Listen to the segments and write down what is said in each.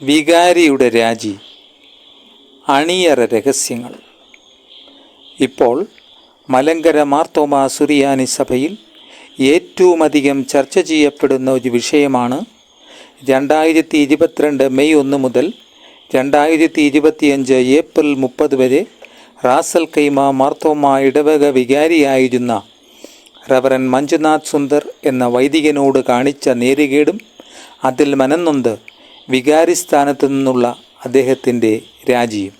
വികാരിയുടെ രാജി അണിയറ രഹസ്യങ്ങൾ. ഇപ്പോൾ മലങ്കര മാർത്തോമ സുറിയാനി സഭയിൽ ഏറ്റവുമധികം ചർച്ച ചെയ്യപ്പെടുന്ന ഒരു വിഷയമാണ് രണ്ടായിരത്തി ഇരുപത്തിരണ്ട് മെയ് ഒന്ന് മുതൽ രണ്ടായിരത്തി ഇരുപത്തിയഞ്ച് ഏപ്രിൽ മുപ്പത് വരെ റാസൽ കൈമ മാർത്തോമ ഇടവക വികാരിയായിരുന്ന റവറൻ മഞ്ജുനാഥ് സുന്ദർ എന്ന വൈദികനോട് കാണിച്ച നേരുകേടും അതിൽ മനന്നൊന്ത് വികാരി സ്ഥാനത്തു നിന്നുള്ള അദ്ദേഹത്തിന്റെ രാജിയും.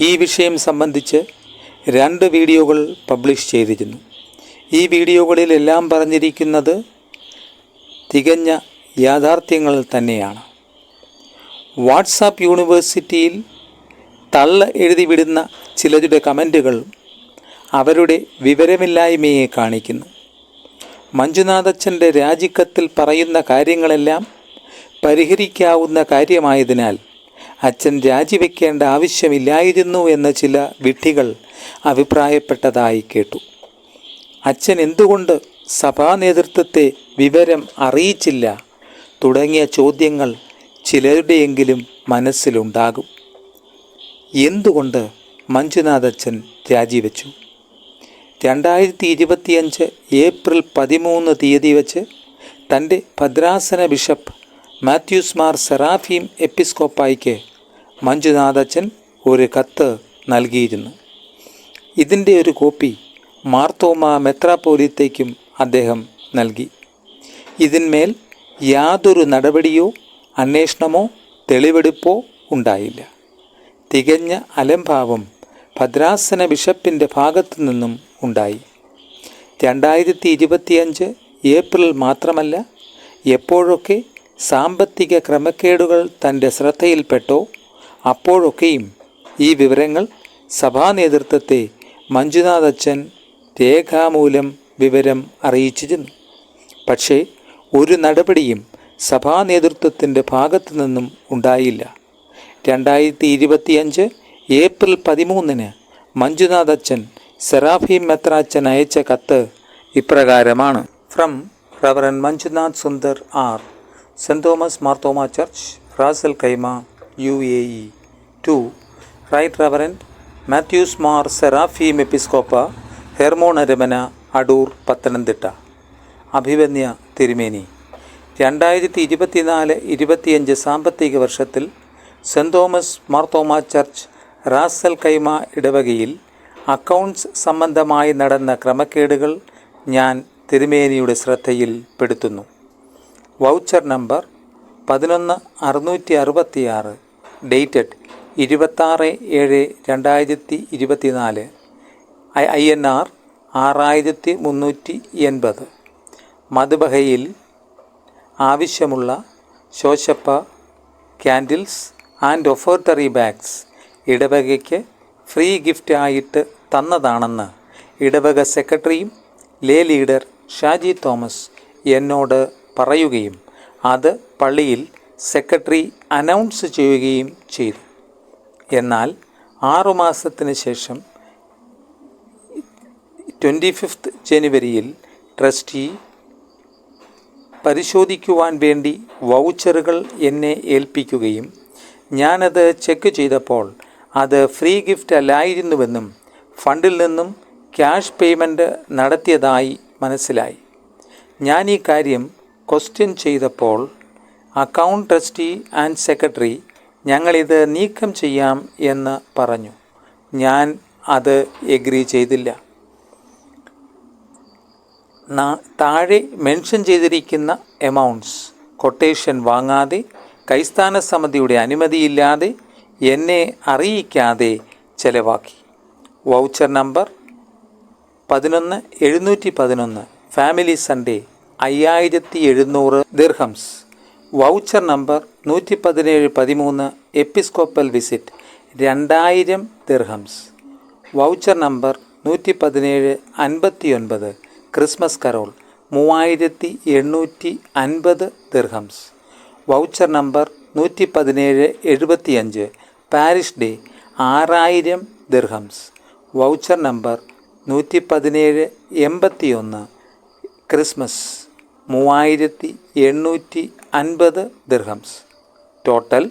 ഈ വിഷയം സംബന്ധിച്ച് രണ്ട് വീഡിയോകൾ പബ്ലിഷ് ചെയ്തിരുന്നു. ഈ വീഡിയോകളിലെല്ലാം പറഞ്ഞിരിക്കുന്നത് തികഞ്ഞ യാഥാർത്ഥ്യങ്ങൾ തന്നെയാണ്. വാട്സാപ്പ് യൂണിവേഴ്സിറ്റിയിൽ തള്ള എഴുതി വിടുന്ന ചിലരുടെ കമന്റുകൾ അവരുടെ വിവരമില്ലായ്മയെ കാണിക്കുന്നു. മഞ്ജുനാഥച്ചന്റെ രാജിക്കത്തിൽ പറയുന്ന കാര്യങ്ങളെല്ലാം പരിഹരിക്കാവുന്ന കാര്യമായതിനാൽ അച്ഛൻ രാജിവെക്കേണ്ട ആവശ്യമില്ലായിരുന്നു എന്ന ചില വിഡ്ഢികൾ അഭിപ്രായപ്പെട്ടതായി കേട്ടു. അച്ഛൻ എന്തുകൊണ്ട് സഭാ നേതൃത്വത്തെ വിവരം അറിയിച്ചില്ല? തുടങ്ങിയ ചോദ്യങ്ങൾ ചിലരുടെയെങ്കിലും മനസ്സിലുണ്ടാകും. എന്തുകൊണ്ട് അച്ഛൻ രാജിവെച്ചു? രണ്ടായിരത്തി ഇരുപത്തിയഞ്ച് ഏപ്രിൽ പതിമൂന്ന് തീയതി വച്ച് തന്റെ ഭദ്രാസന ബിഷപ്പ് മാത്യൂസ് മാർ സെറാഫീം എപ്പിസ്കോപ്പായിക്ക് മഞ്ജുനാഥച്ചൻ ഒരു കത്ത് നൽകിയിരുന്നു. ഇതിന്റെ ഒരു കോപ്പി മാർത്തോമ മെത്രാപോലിത്തേക്കും അദ്ദേഹം നൽകി. ഇതിന്മേൽ യാതൊരു നടപടിയോ അന്വേഷണമോ തെളിവെടുപ്പോ ഉണ്ടായില്ല. തികഞ്ഞ അലംഭാവം ഭദ്രാസന ബിഷപ്പിന്റെ ഭാഗത്തു നിന്നും ഉണ്ടായി. രണ്ടായിരത്തി ഇരുപത്തിയഞ്ച് ഏപ്രിൽ മാത്രമല്ല എപ്പോഴൊക്കെ സാമ്പത്തിക ക്രമക്കേടുകൾ തന്റെ ശ്രദ്ധയിൽപ്പെട്ടോ. അപ്പോഴൊക്കെയും ഈ വിവരങ്ങൾ സഭാ നേതൃത്വത്തെ മഞ്ജുനാഥച്ചൻ രേഖാമൂലം വിവരം അറിയിച്ചിരുന്നു പക്ഷേ ഒരു നടപടിയും സഭാ നേതൃത്വത്തിന്റെ ഭാഗത്തു നിന്നും ഉണ്ടായില്ല. രണ്ടായിരത്തി ഇരുപത്തിയഞ്ച് ഏപ്രിൽ പതിമൂന്നിന് മഞ്ജുനാഥച്ചൻ സെറാഫീം മെത്രാച്ചൻ അയച്ച കത്ത് ഇപ്രകാരമാണ്. From reverend Manjunath Sundar R. Saint Thomas Marthoma church Ras al Khaimah U A E to right reverend Mathews Mar Serafim Episcopa Hermon അരമന Adoor Pathanamthitta അഭിവന്യ തിരുമേനി രണ്ടായിരത്തി ഇരുപത്തിനാല് ഇരുപത്തിയഞ്ച് സാമ്പത്തിക വർഷത്തിൽ saint Thomas Marthoma church Ras al Khaimah ഇടവകയിൽ അക്കൗണ്ട്സ് സംബന്ധമായി നടന്ന ക്രമക്കേടുകൾ ഞാൻ തിരുമേനിയുടെ ശ്രദ്ധയിൽ പെടുത്തുന്നു. വൗച്ചർ നമ്പർ പതിനൊന്ന് അറുന്നൂറ്റി അറുപത്തിയാറ് ഡേറ്റഡ് ഇരുപത്താറ് ഏഴ് രണ്ടായിരത്തി ഇരുപത്തിനാല് ഐ എൻ ആർ ആറായിരത്തി മുന്നൂറ്റി എൺപത്. മധുബഹയിൽ ആവശ്യമുള്ള ശോശപ്പ ക്യാൻഡിൽസ് ആൻഡ് ഒഫേർട്ടറി ബാഗ്സ് ഇടവകയ്ക്ക് ഫ്രീ ഗിഫ്റ്റ് ആയിട്ട് തന്നതാണെന്ന് ഇടവക സെക്രട്ടറിയും ലേ ലീഡർ ഷാജി തോമസ് എന്നോട് പറയുകയും അത് പള്ളിയിൽ സെക്രട്ടറി അനൗൺസ് ചെയ്യുകയും ചെയ്തു. എന്നാൽ ആറുമാസത്തിന് ശേഷം ട്വന്റി ഫിഫ്ത്ത് ജനുവരിയിൽ ട്രസ്റ്റി പരിശോധിക്കുവാൻ വേണ്ടി വൗച്ചറുകൾ എന്നെ ഏൽപ്പിക്കുകയും ഞാനത് ചെക്ക് ചെയ്തപ്പോൾ അത് ഫ്രീ ഗിഫ്റ്റ് അല്ലായിരുന്നുവെന്നും ഫണ്ടിൽ നിന്നും ക്യാഷ് പേയ്മെന്റ് നടത്തിയതായി മനസ്സിലായി. ഞാൻ ഈ കാര്യം ക്വസ്റ്റ്യൻ ചെയ്തപ്പോൾ അക്കൗണ്ട് ട്രസ്റ്റി ആൻഡ് സെക്രട്ടറി ഞങ്ങളിത് നീക്കം ചെയ്യാം എന്ന് പറഞ്ഞു. ഞാൻ അത് എഗ്രി ചെയ്തില്ല. താഴെ മെൻഷൻ ചെയ്തിരിക്കുന്ന എമൗണ്ട്സ് കൊട്ടേഷൻ വാങ്ങാതെ കൈസ്ഥാന സമിതിയുടെ അനുമതിയില്ലാതെ എന്നെ അറിയിക്കാതെ ചെലവാക്കി. വൗച്ചർ നമ്പർ പതിനൊന്ന് എഴുന്നൂറ്റി പതിനൊന്ന് ഫാമിലി സൺഡേ അയ്യായിരത്തി എഴുന്നൂറ് ദിർഹംസ്. വൗച്ചർ നമ്പർ നൂറ്റി പതിനേഴ് പതിമൂന്ന് എപ്പിസ്കോപ്പൽ വിസിറ്റ് രണ്ടായിരം ദിർഹംസ്. വൗച്ചർ നമ്പർ നൂറ്റി പതിനേഴ് അൻപത്തി ഒൻപത് ക്രിസ്മസ് കരോൾ മൂവായിരത്തി എണ്ണൂറ്റി അൻപത് ദിർഹംസ്. വൗച്ചർ നമ്പർ നൂറ്റി പതിനേഴ് എഴുപത്തിയഞ്ച് പാരിഷ് ഡേ ആറായിരം ദിർഹംസ്. വൗച്ചർ നമ്പർ നൂറ്റി പതിനേഴ് എൺപത്തി ഒന്ന് ക്രിസ്മസ്. മൂവായിരത്തി എണ്ണൂറ്റി അൻപത് ദിർഹംസ്. ടോട്ടൽ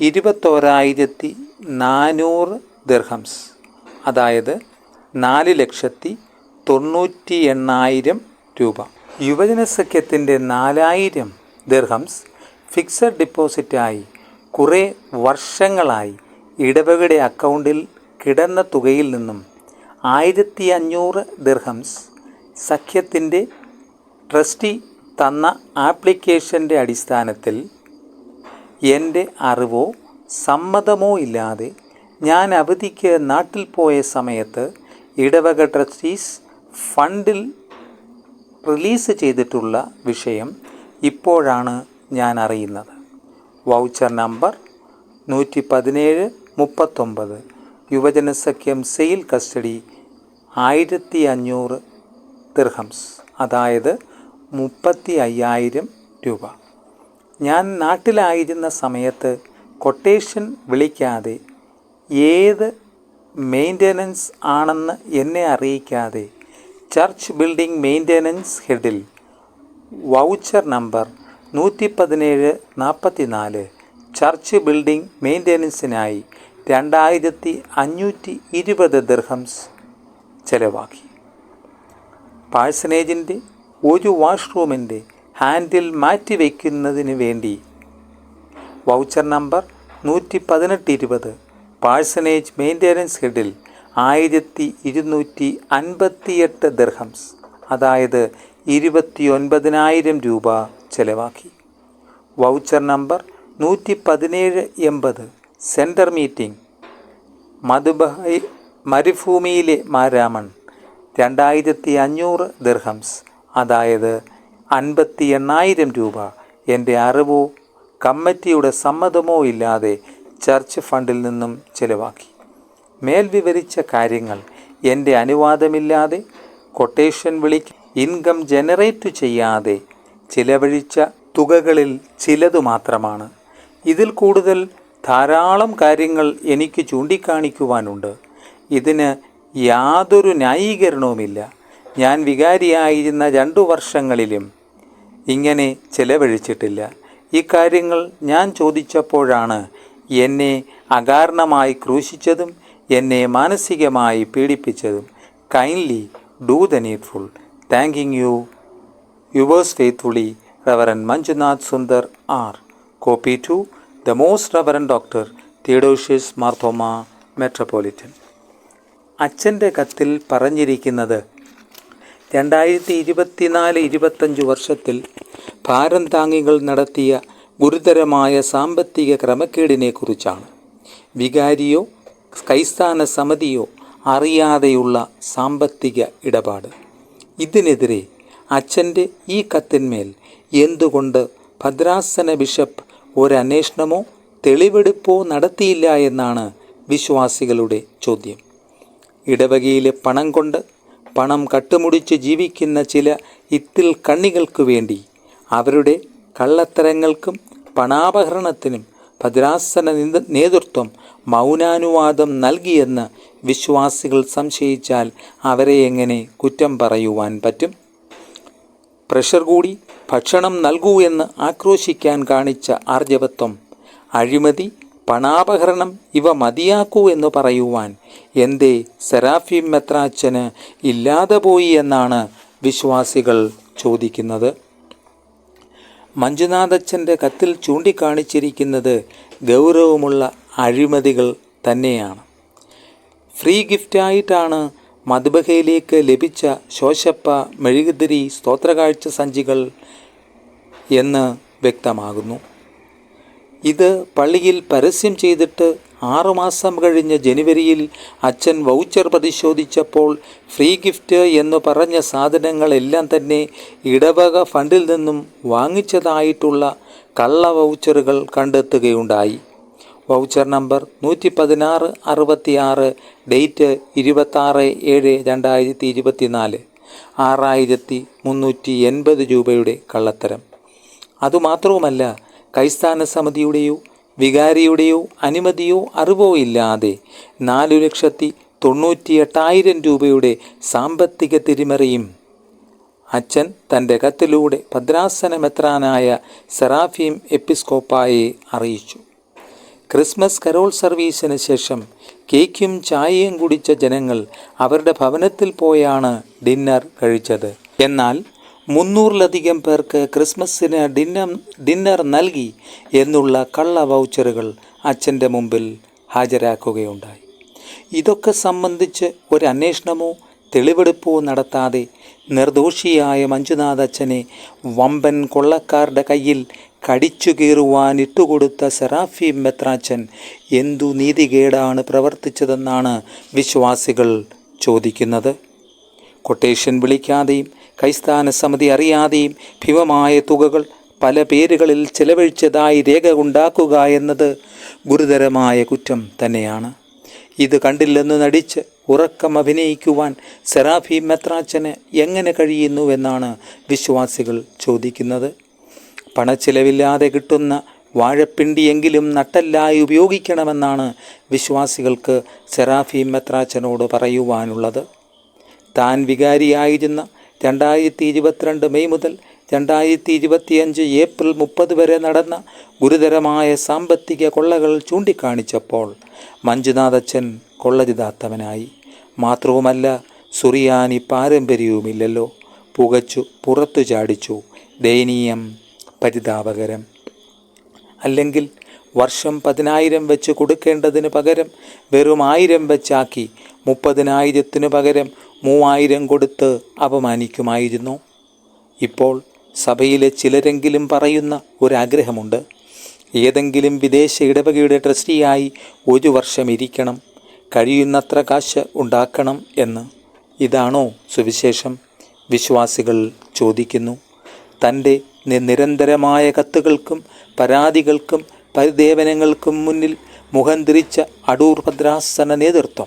ഇരുപത്തോരായിരത്തി നാനൂറ് ദിർഹംസ്. അതായത് നാല് ലക്ഷത്തി തൊണ്ണൂറ്റി എണ്ണായിരം രൂപ. യുവജന സഖ്യത്തിന്റെ നാലായിരം ദിർഹംസ് ഫിക്സഡ് ഡിപ്പോസിറ്റായി കുറേ വർഷങ്ങളായി ഇടവകയുടെ അക്കൗണ്ടിൽ കിടന്ന തുകയിൽ നിന്നും ആയിരത്തി അഞ്ഞൂറ് ദിർഹംസ് സഖ്യത്തിന്റെ ട്രസ്റ്റി തന്ന ആപ്ലിക്കേഷന്റെ അടിസ്ഥാനത്തിൽ എന്റെ അറിവോ സമ്മതമോ ഇല്ലാതെ ഞാൻ അവധിക്ക് നാട്ടിൽ പോയ സമയത്ത് ഇടവക ട്രസ്റ്റീസ് ഫണ്ടിൽ റിലീസ് ചെയ്തിട്ടുള്ള വിഷയം ഇപ്പോഴാണ് ഞാൻ അറിയുന്നത്. വൗച്ചർ നമ്പർ നൂറ്റി പതിനേഴ് മുപ്പത്തൊമ്പത്. യുവജന സഖ്യം സെയിൽ കസ്റ്റഡി ആയിരത്തി അഞ്ഞൂറ് ദിർഹംസ്. അതായത് മുപ്പത്തി അയ്യായിരം രൂപ. ഞാൻ നാട്ടിലായിരുന്ന സമയത്ത് കൊട്ടേഷൻ വിളിക്കാതെ ഏത് മെയിന്റനൻസ് ആണെന്ന് എന്നെ അറിയിക്കാതെ ചർച്ച് ബിൽഡിംഗ് മെയിന്റനൻസ് ഹെഡിൽ വൗച്ചർ നമ്പർ നൂറ്റി പതിനേഴ് നാൽപ്പത്തി നാല് ചർച്ച് ബിൽഡിംഗ് മെയിന്റനൻസിനായി രണ്ടായിരത്തി അഞ്ഞൂറ്റി ഇരുപത് ദിർഹംസ് ചെലവാക്കി. പാഴ്സനേജിന്റെ ഒരു വാഷ്റൂമിന്റെ ഹാൻഡിൽ മാറ്റി മാറ്റിവെക്കുന്നതിന് വേണ്ടി. വൗച്ചർ നമ്പർ നൂറ്റി പതിനെട്ട് ഇരുപത് പാഴ്സനേജ് മെയിന്റനൻസ് ഹെഡിൽ ആയിരത്തി ഇരുന്നൂറ്റി അൻപത്തിയെട്ട് ദർഹംസ് അതായത് ഇരുപത്തി ഒൻപതിനായിരം രൂപ ചെലവാക്കി. വൗച്ചർ നമ്പർ നൂറ്റി പതിനേഴ് എൺപത് സെന്റർ മീറ്റിംഗ് മധുബഹൈ മരുഭൂമിയിലെ മാരാമൺ രണ്ടായിരത്തി അഞ്ഞൂറ് ദിർഹംസ് അതായത് അൻപത്തി എണ്ണായിരം രൂപ. എന്റെ അറിവോ? കമ്മിറ്റിയുടെ സമ്മതമോ ഇല്ലാതെ ചർച്ച് ഫണ്ടിൽ നിന്നും ചിലവാക്കി. മേൽ വിവരിച്ച കാര്യങ്ങൾ എന്റെ അനുവാദമില്ലാതെ കൊട്ടേഷൻ വിളിക്ക് ഇൻകം ജനറേറ്റ് ചെയ്യാതെ ചിലവഴിച്ച തുകകളിൽ ചിലതു മാത്രമാണ്. ഇതിൽ കൂടുതൽ ധാരാളം കാര്യങ്ങൾ എനിക്ക് ചൂണ്ടിക്കാണിക്കുവാനുണ്ട്. ഇതിന് യാതൊരു ന്യായീകരണവുമില്ല. ഞാൻ വികാരിയായിരുന്ന രണ്ടു വർഷങ്ങളിലും ഇങ്ങനെ ചെലവഴിച്ചിട്ടില്ല. ഇക്കാര്യങ്ങൾ ഞാൻ ചോദിച്ചപ്പോഴാണ് എന്നെ അകാരണമായി ക്രൂശിച്ചതും എന്നെ മാനസികമായി പീഡിപ്പിച്ചതും. Kindly do the needful thanking you yours faithfully reverend Manjunath Sundar R copy to the most reverend doctor Theodosius Marthoma metropolitan അച്ഛന്റെ കത്തിൽ പറഞ്ഞിരിക്കുന്നത് രണ്ടായിരത്തി ഇരുപത്തിനാല് ഇരുപത്തഞ്ച് വർഷത്തിൽ ഭാരം താങ്ങികൾ നടത്തിയ ഗുരുതരമായ സാമ്പത്തിക ക്രമക്കേടിനെക്കുറിച്ചാണ്. വികാരിയോ കൈസ്ഥാന സമിതിയോ അറിയാതെയുള്ള സാമ്പത്തിക ഇടപാട്. ഇതിനെതിരെ അച്ഛന്റെ ഈ കത്തിന്മേൽ എന്തുകൊണ്ട് ഭദ്രാസന ബിഷപ്പ് ഒരന്വേഷണമോ തെളിവെടുപ്പോ നടത്തിയില്ല എന്നാണ് വിശ്വാസികളുടെ ചോദ്യം. ഇടവകയിലെ പണം കൊണ്ട് പണം കട്ടുമുടിച്ച് ജീവിക്കുന്ന ചില ഇത്തിൽ കണ്ണികൾക്കു വേണ്ടി അവരുടെ കള്ളത്തരങ്ങൾക്കും പണാപഹരണത്തിനും ഭദ്രാസന നേതൃത്വം മൗനാനുവാദം നൽകിയെന്ന് വിശ്വാസികൾ സംശയിച്ചാൽ അവരെ എങ്ങനെ കുറ്റം പറയുവാൻ പറ്റും? പ്രഷർ കൂടി ഭക്ഷണം നൽകൂ എന്ന് ആക്രോശിക്കാൻ കാണിച്ച ആർജവത്വം അഴിമതി പണാപഹരണം ഇവ മതിയാക്കൂ എന്ന് പറയുവാൻ എന്തേ സെറാഫീം മെത്രാച്ചന് ഇല്ലാതെ പോയി എന്നാണ് വിശ്വാസികൾ ചോദിക്കുന്നത്. മഞ്ജുനാഥച്ചന്റെ കത്തിൽ ചൂണ്ടിക്കാണിച്ചിരിക്കുന്നത് ഗൗരവമുള്ള അഴിമതികൾ തന്നെയാണ്. ഫ്രീ ഗിഫ്റ്റായിട്ടാണ് മധുബഹയിലേക്ക് ലഭിച്ച ശോശപ്പ മെഴുകുതിരി സ്തോത്രകാഴ്ച സഞ്ചികൾ എന്ന് വ്യക്തമാകുന്നു. ഇത് പള്ളിയിൽ പരസ്യം ചെയ്തിട്ട് ആറുമാസം കഴിഞ്ഞ ജനുവരിയിൽ അച്ഛൻ വൗച്ചർ പരിശോധിച്ചപ്പോൾ ഫ്രീ ഗിഫ്റ്റ് എന്ന് പറഞ്ഞ സാധനങ്ങളെല്ലാം തന്നെ ഇടവക ഫണ്ടിൽ നിന്നും വാങ്ങിച്ചതായിട്ടുള്ള കള്ള വൗച്ചറുകൾ കണ്ടെത്തുകയുണ്ടായി. വൗച്ചർ നമ്പർ നൂറ്റി പതിനാറ് അറുപത്തിയാറ് ഡേറ്റ് ഇരുപത്താറ് ഏഴ് രണ്ടായിരത്തി ഇരുപത്തിനാല് ആറായിരത്തി മുന്നൂറ്റി എൺപത് രൂപയുടെ കള്ളത്തരം. അതുമാത്രവുമല്ല കൈസ്ഥാന സമിതിയുടെയോ വികാരിയുടെയോ അനുമതിയോ അറിവോ ഇല്ലാതെ നാലു ലക്ഷത്തി തൊണ്ണൂറ്റി എട്ടായിരം രൂപയുടെ സാമ്പത്തിക തിരിമറിയും. അച്ഛൻ തന്റെ കത്തിലൂടെ ഭദ്രാസന മെത്രാനായ സെറാഫീം എപ്പിസ്കോപ്പായെ അറിയിച്ചു. ക്രിസ്മസ് കരോൾ സർവീസിന് ശേഷം കേക്കും ചായയും കുടിച്ച ജനങ്ങൾ അവരുടെ ഭവനത്തിൽ പോയാണ് ഡിന്നർ കഴിച്ചത്. എന്നാൽ മുന്നൂറിലധികം പേർക്ക് ക്രിസ്മസിന് ഡിന്നർ ഡിന്നർ നൽകി എന്നുള്ള കള്ള വൗച്ചറുകൾ അച്ഛന്റെ മുമ്പിൽ ഹാജരാക്കുകയുണ്ടായി. ഇതൊക്കെ സംബന്ധിച്ച് ഒരു തെളിവെടുപ്പോ നടത്താതെ നിർദോഷിയായ മഞ്ജുനാഥ് അച്ഛനെ വമ്പൻ കൊള്ളക്കാരുടെ കയ്യിൽ കടിച്ചു കീറുവാൻ ഇട്ടുകൊടുത്ത സെറാഫി മെത്രാച്ചൻ എന്തു നീതികേടാണ് പ്രവർത്തിച്ചതെന്നാണ് വിശ്വാസികൾ ചോദിക്കുന്നത്. കൊട്ടേഷൻ വിളിക്കാതെയും കൈസ്ഥാന സമിതി അറിയാതെയും ഭീമമായ തുകകൾ പല പേരുകളിൽ ചെലവഴിച്ചതായി രേഖ ഉണ്ടാക്കുക എന്നത് ഗുരുതരമായ കുറ്റം തന്നെയാണ്. ഇത് കണ്ടില്ലെന്ന് നടിച്ച് ഉറക്കം അഭിനയിക്കുവാൻ സെറാഫി മെത്രാച്ചന് എങ്ങനെ കഴിയുന്നുവെന്നാണ് വിശ്വാസികൾ ചോദിക്കുന്നത്. പണച്ചിലവില്ലാതെ കിട്ടുന്ന വാഴപ്പിണ്ടിയെങ്കിലും നട്ടല്ലായി ഉപയോഗിക്കണമെന്നാണ് വിശ്വാസികൾക്ക് സെറാഫി മെത്രാച്ചനോട് പറയുവാനുള്ളത്. താൻ വികാരിയായിരുന്ന രണ്ടായിരത്തി ഇരുപത്തിരണ്ട് മെയ് മുതൽ രണ്ടായിരത്തി ഇരുപത്തിയഞ്ച് ഏപ്രിൽ മുപ്പത് വരെ നടന്ന ഗുരുതരമായ സാമ്പത്തിക കൊള്ളകൾ ചൂണ്ടിക്കാണിച്ചപ്പോൾ മഞ്ജുനാഥച്ചൻ കൊള്ളരുതാത്തവനായി. മാത്രവുമല്ല സുറിയാനി പാരമ്പര്യവുമില്ലല്ലോ. പുകച്ചു പുറത്തു ചാടിച്ചു. ദയനീയം പരിതാപകരം. അല്ലെങ്കിൽ വർഷം പതിനായിരം വെച്ച് കൊടുക്കേണ്ടതിന് പകരം വെറും ആയിരം വെച്ചാക്കി മുപ്പതിനായിരത്തിനു പകരം മൂവായിരം കൊടുത്ത് അപമാനിക്കുമായിരുന്നു. ഇപ്പോൾ സഭയിലെ ചിലരെങ്കിലും പറയുന്ന ഒരാഗ്രഹമുണ്ട്. ഏതെങ്കിലും വിദേശ ഇടവകയുടെ ട്രസ്റ്റിയായി ഒരു വർഷം ഇരിക്കണം. കഴിയുന്നത്ര കാശ് ഉണ്ടാക്കണം എന്ന്. ഇതാണോ സുവിശേഷം? വിശ്വാസികൾ ചോദിക്കുന്നു. തന്റെ നിരന്തരമായ കത്തുകൾക്കും പരാതികൾക്കും പരിദേവനങ്ങൾക്കും മുന്നിൽ മുഖം തിരിച്ച അടൂർ ഭദ്രാസന നേതൃത്വം.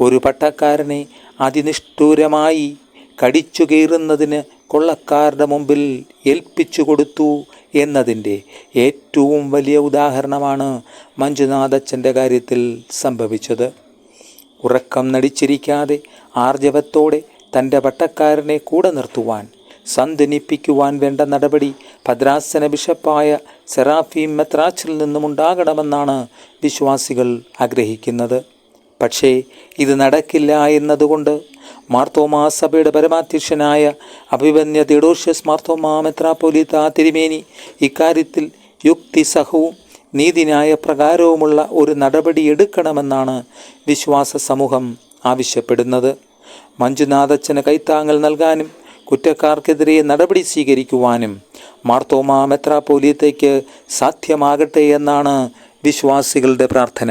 ഒരു പട്ടക്കാരനെ അതിനിഷ്ഠൂരമായി കടിച്ചു കീറുന്നതിന് കൊള്ളക്കാരുടെ മുമ്പിൽ ഏൽപ്പിച്ചു കൊടുത്തു എന്നതിന്റെ ഏറ്റവും വലിയ ഉദാഹരണമാണ് മഞ്ജുനാഥച്ചന്റെ കാര്യത്തിൽ സംഭവിച്ചത്. ഉറക്കം നടിച്ചിരിക്കാതെ ആർജവത്തോടെ തന്റെ പട്ടക്കാരനെ കൂടെ നിർത്തുവാൻ സന്ദിനിപ്പിക്കുവാൻ വേണ്ട നടപടി ഭദ്രാസന ബിഷപ്പായ സെറാഫീം മെത്രാച്ചിൽ നിന്നുമുണ്ടാകണമെന്നാണ് വിശ്വാസികൾ ആഗ്രഹിക്കുന്നത്. പക്ഷേ ഇത് നടക്കില്ല എന്നതുകൊണ്ട് മാർത്തോമാ സഭയുടെ പരമാധ്യക്ഷനായ അഭിപന്യ തിഡോഷ്യസ് മാർത്തോമാ മെത്രാപ്പൊലീത്ത തിരുമേനി ഇക്കാര്യത്തിൽ യുക്തിസഹവും നീതിന്യായ പ്രകാരവുമുള്ള ഒരു നടപടി എടുക്കണമെന്നാണ് വിശ്വാസ സമൂഹം ആവശ്യപ്പെടുന്നത്. മഞ്ജുനാഥച്ചന് കൈത്താങ്ങൽ നൽകാനും കുറ്റക്കാർക്കെതിരെ നടപടി സ്വീകരിക്കുവാനും മാർത്തോമാ മെത്രാപ്പൊലിയത്തേക്ക് സാധ്യമാകട്ടെ എന്നാണ് വിശ്വാസികളുടെ പ്രാർത്ഥന.